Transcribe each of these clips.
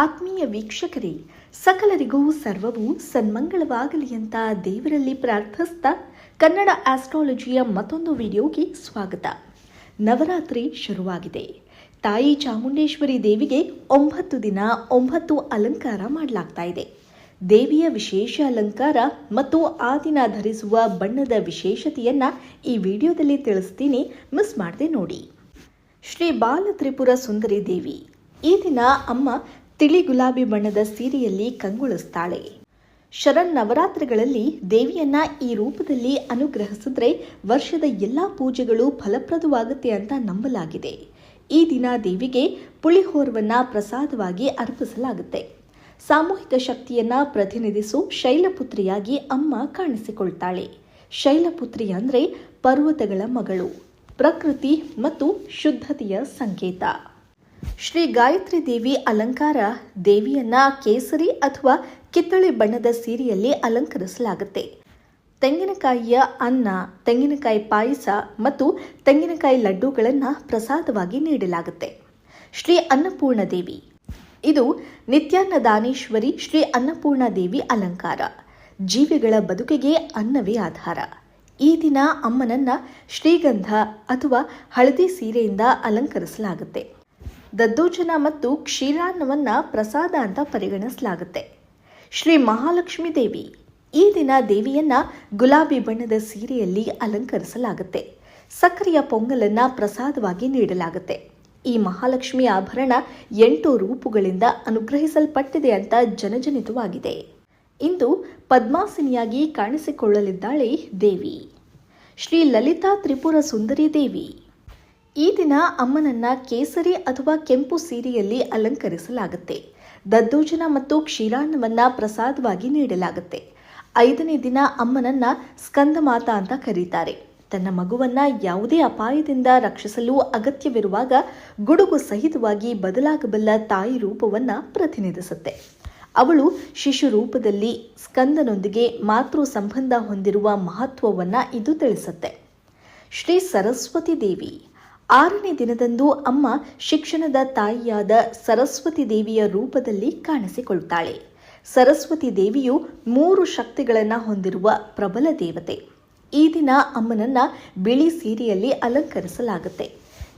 ಆತ್ಮೀಯ ವೀಕ್ಷಕರೇ, ಸಕಲರಿಗೂ ಸರ್ವವು ಸನ್ಮಂಗಳವಾಗಲಿ ಅಂತ ದೇವರಲ್ಲಿ ಪ್ರಾರ್ಥಿಸ್ತಾ ಕನ್ನಡ ಆಸ್ಟ್ರಾಲಜಿಯ ಮತ್ತೊಂದು ವಿಡಿಯೋಗೆ ಸ್ವಾಗತ. ನವರಾತ್ರಿ ಶುರುವಾಗಿದೆ. ತಾಯಿ ಚಾಮುಂಡೇಶ್ವರಿ ದೇವಿಗೆ ಒಂಬತ್ತು ದಿನ ಒಂಬತ್ತು ಅಲಂಕಾರ ಮಾಡಲಾಗ್ತಾ ಇದೆ. ದೇವಿಯ ವಿಶೇಷ ಅಲಂಕಾರ ಮತ್ತು ಆ ದಿನ ಧರಿಸುವ ಬಣ್ಣದ ವಿಶೇಷತೆಯನ್ನ ಈ ವಿಡಿಯೋದಲ್ಲಿ ತಿಳಿಸ್ತೀನಿ. ಮಿಸ್ ಮಾಡದೆ ನೋಡಿ. ಶ್ರೀ ಬಾಲ ತ್ರಿಪುರ ಸುಂದರಿ ದೇವಿ, ಈ ದಿನ ಅಮ್ಮ ತಿಳಿ ಗುಲಾಬಿ ಬಣ್ಣದ ಸೀರೆಯಲ್ಲಿ ಕಂಗೊಳಿಸ್ತಾಳೆ. ಶರಣ್ ನವರಾತ್ರಿಗಳಲ್ಲಿ ದೇವಿಯನ್ನ ಈ ರೂಪದಲ್ಲಿ ಅನುಗ್ರಹಿಸಿದ್ರೆ ವರ್ಷದ ಎಲ್ಲಾ ಪೂಜೆಗಳು ಫಲಪ್ರದವಾಗುತ್ತೆ ಅಂತ ನಂಬಲಾಗಿದೆ. ಈ ದಿನ ದೇವಿಗೆ ಪುಳಿಹೋರವನ್ನು ಪ್ರಸಾದವಾಗಿ ಅರ್ಪಿಸಲಾಗುತ್ತೆ. ಸಾಮೂಹಿಕ ಶಕ್ತಿಯನ್ನ ಪ್ರತಿನಿಧಿಸು ಶೈಲಪುತ್ರಿಯಾಗಿ ಅಮ್ಮ ಕಾಣಿಸಿಕೊಳ್ತಾಳೆ. ಶೈಲಪುತ್ರಿ ಅಂದ್ರೆ ಪರ್ವತಗಳ ಮಗಳು. ಪ್ರಕೃತಿ ಮತ್ತು ಶುದ್ಧತೆಯ ಸಂಕೇತ. ಶ್ರೀ ಗಾಯತ್ರಿ ದೇವಿ ಅಲಂಕಾರ ದೇವಿಯನ್ನ ಕೇಸರಿ ಅಥವಾ ಕಿತ್ತಳೆ ಬಣ್ಣದ ಸೀರೆಯಲ್ಲಿ ಅಲಂಕರಿಸಲಾಗುತ್ತೆ. ತೆಂಗಿನಕಾಯಿಯ ಅನ್ನ, ತೆಂಗಿನಕಾಯಿ ಪಾಯಸ ಮತ್ತು ತೆಂಗಿನಕಾಯಿ ಲಡ್ಡುಗಳನ್ನು ಪ್ರಸಾದವಾಗಿ ನೀಡಲಾಗುತ್ತೆ. ಶ್ರೀ ಅನ್ನಪೂರ್ಣ ದೇವಿ. ಇದು ನಿತ್ಯಾನ್ನದಾನೇಶ್ವರಿ ಶ್ರೀ ಅನ್ನಪೂರ್ಣ ದೇವಿ ಅಲಂಕಾರ. ಜೀವಿಗಳ ಬದುಕಿಗೆ ಅನ್ನವೇ ಆಧಾರ. ಈ ದಿನ ಅಮ್ಮನನ್ನ ಶ್ರೀಗಂಧ ಅಥವಾ ಹಳದಿ ಸೀರೆಯಿಂದ ಅಲಂಕರಿಸಲಾಗುತ್ತೆ. ದದ್ದೋಜನ ಮತ್ತು ಕ್ಷೀರಾನ್ನವನ್ನ ಪ್ರಸಾದ ಅಂತ ಪರಿಗಣಿಸಲಾಗುತ್ತೆ. ಶ್ರೀ ಮಹಾಲಕ್ಷ್ಮಿ ದೇವಿ ಈ ದಿನ ದೇವಿಯನ್ನ ಗುಲಾಬಿ ಬಣ್ಣದ ಸೀರೆಯಲ್ಲಿ ಅಲಂಕರಿಸಲಾಗುತ್ತೆ. ಸಕ್ಕರೆಯ ಪೊಂಗಲನ್ನ ಪ್ರಸಾದವಾಗಿ ನೀಡಲಾಗುತ್ತೆ. ಈ ಮಹಾಲಕ್ಷ್ಮಿ ಆಭರಣ ಎಂಟು ರೂಪುಗಳಿಂದ ಅನುಗ್ರಹಿಸಲ್ಪಟ್ಟಿದೆ ಅಂತ ಜನಜನಿತವಾಗಿದೆ. ಇಂದು ಪದ್ಮಾಸಿನಿಯಾಗಿ ಕಾಣಿಸಿಕೊಳ್ಳಲಿದ್ದಾಳೆ ದೇವಿ. ಶ್ರೀ ಲಲಿತಾ ತ್ರಿಪುರ ಸುಂದರಿ ದೇವಿ. ಈ ದಿನ ಅಮ್ಮನನ್ನ ಕೇಸರಿ ಅಥವಾ ಕೆಂಪು ಸೀರೆಯಲ್ಲಿ ಅಲಂಕರಿಸಲಾಗುತ್ತೆ. ದದ್ದೋಜನ ಮತ್ತು ಕ್ಷೀರಾನ್ನವನ್ನ ಪ್ರಸಾದವಾಗಿ ನೀಡಲಾಗುತ್ತೆ. ಐದನೇ ದಿನ ಅಮ್ಮನನ್ನ ಸ್ಕಂದಮಾತ ಅಂತ ಕರೀತಾರೆ. ತನ್ನ ಮಗುವನ್ನ ಯಾವುದೇ ಅಪಾಯದಿಂದ ರಕ್ಷಿಸಲು ಅಗತ್ಯವಿರುವಾಗ ಗುಡುಗು ಸಹಿತವಾಗಿ ಬದಲಾಗಬಲ್ಲ ತಾಯಿ ರೂಪವನ್ನ ಪ್ರತಿನಿಧಿಸುತ್ತೆ. ಅವಳು ಶಿಶು ರೂಪದಲ್ಲಿ ಸ್ಕಂದನೊಂದಿಗೆ ಮಾತೃ ಸಂಬಂಧ ಹೊಂದಿರುವ ಮಹತ್ವವನ್ನ ಇದು ತಿಳಿಸುತ್ತೆ. ಶ್ರೀ ಸರಸ್ವತಿ ದೇವಿ. ಆರನೇ ದಿನದಂದು ಅಮ್ಮ ಶಿಕ್ಷಣದ ತಾಯಿಯಾದ ಸರಸ್ವತಿ ದೇವಿಯ ರೂಪದಲ್ಲಿ ಕಾಣಿಸಿಕೊಳ್ತಾಳೆ. ಸರಸ್ವತಿ ದೇವಿಯು ಮೂರು ಶಕ್ತಿಗಳನ್ನು ಹೊಂದಿರುವ ಪ್ರಬಲ ದೇವತೆ. ಈ ದಿನ ಅಮ್ಮನನ್ನ ಬಿಳಿ ಸೀರೆಯಲ್ಲಿ ಅಲಂಕರಿಸಲಾಗುತ್ತೆ.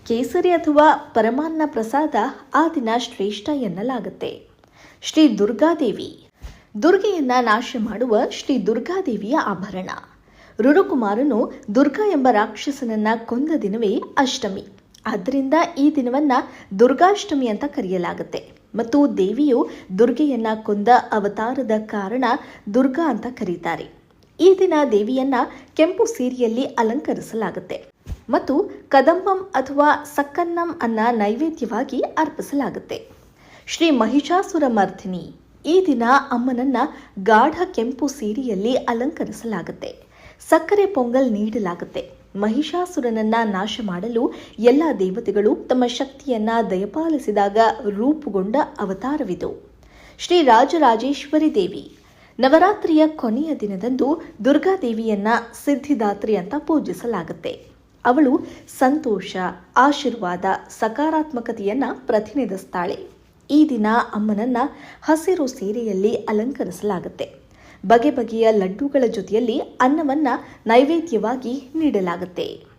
ಕೇಸರಿ ಅಥವಾ ಪರಮಾನ್ನ ಪ್ರಸಾದ ಆ ದಿನ ಶ್ರೇಷ್ಠ ಎನ್ನಲಾಗುತ್ತೆ. ಶ್ರೀ ದುರ್ಗಾದೇವಿ. ದುರ್ಗೆಯನ್ನ ನಾಶ ಮಾಡುವ ಶ್ರೀ ದುರ್ಗಾದೇವಿಯ ಆಭರಣ. ರುರುಕುಮಾರನು ದುರ್ಗಾ ಎಂಬ ರಾಕ್ಷಸನನ್ನ ಕೊಂದ ದಿನವೇ ಅಷ್ಟಮಿ. ಆದ್ದರಿಂದ ಈ ದಿನವನ್ನ ದುರ್ಗಾಷ್ಟಮಿ ಅಂತ ಕರೆಯಲಾಗುತ್ತೆ. ಮತ್ತು ದೇವಿಯು ದುರ್ಗೆಯನ್ನ ಕೊಂದ ಅವತಾರದ ಕಾರಣ ದುರ್ಗಾ ಅಂತ ಕರೀತಾರೆ. ಈ ದಿನ ದೇವಿಯನ್ನ ಕೆಂಪು ಸೀರೆಯಲ್ಲಿ ಅಲಂಕರಿಸಲಾಗುತ್ತೆ. ಮತ್ತು ಕದಂಬಂ ಅಥವಾ ಸಕ್ಕನ್ನಂ ಅನ್ನ ನೈವೇದ್ಯವಾಗಿ ಅರ್ಪಿಸಲಾಗುತ್ತೆ. ಶ್ರೀ ಮಹಿಷಾಸುರ ಮರ್ಧಿನಿ ಈ ದಿನ ಅಮ್ಮನನ್ನ ಗಾಢ ಕೆಂಪು ಸೀರೆಯಲ್ಲಿ ಅಲಂಕರಿಸಲಾಗುತ್ತೆ. ಸಕ್ಕರೆ ಪೊಂಗಲ್ ನೀಡಲಾಗುತ್ತೆ. ಮಹಿಷಾಸುರನನ್ನ ನಾಶ ಮಾಡಲು ಎಲ್ಲ ದೇವತೆಗಳು ತಮ್ಮ ಶಕ್ತಿಯನ್ನ ದಯಪಾಲಿಸಿದಾಗ ರೂಪುಗೊಂಡ ಅವತಾರವಿದು. ಶ್ರೀ ರಾಜರಾಜೇಶ್ವರಿ ದೇವಿ. ನವರಾತ್ರಿಯ ಕೊನೆಯ ದಿನದಂದು ದುರ್ಗಾದೇವಿಯನ್ನ ಸಿದ್ಧಿದಾತ್ರಿ ಅಂತ ಪೂಜಿಸಲಾಗುತ್ತೆ. ಅವಳು ಸಂತೋಷ, ಆಶೀರ್ವಾದ, ಸಕಾರಾತ್ಮಕತೆಯನ್ನ ಪ್ರತಿನಿಧಿಸ್ತಾಳೆ. ಈ ದಿನ ಅಮ್ಮನನ್ನ ಹಸಿರು ಸೀರೆಯಲ್ಲಿ ಅಲಂಕರಿಸಲಾಗುತ್ತೆ. ಬಗೆ ಬಗೆಯ ಲಡ್ಡುಗಳ ಜೊತೆಯಲ್ಲಿ ಅನ್ನವನ್ನು ನೈವೇದ್ಯವಾಗಿ ನೀಡಲಾಗುತ್ತೆ.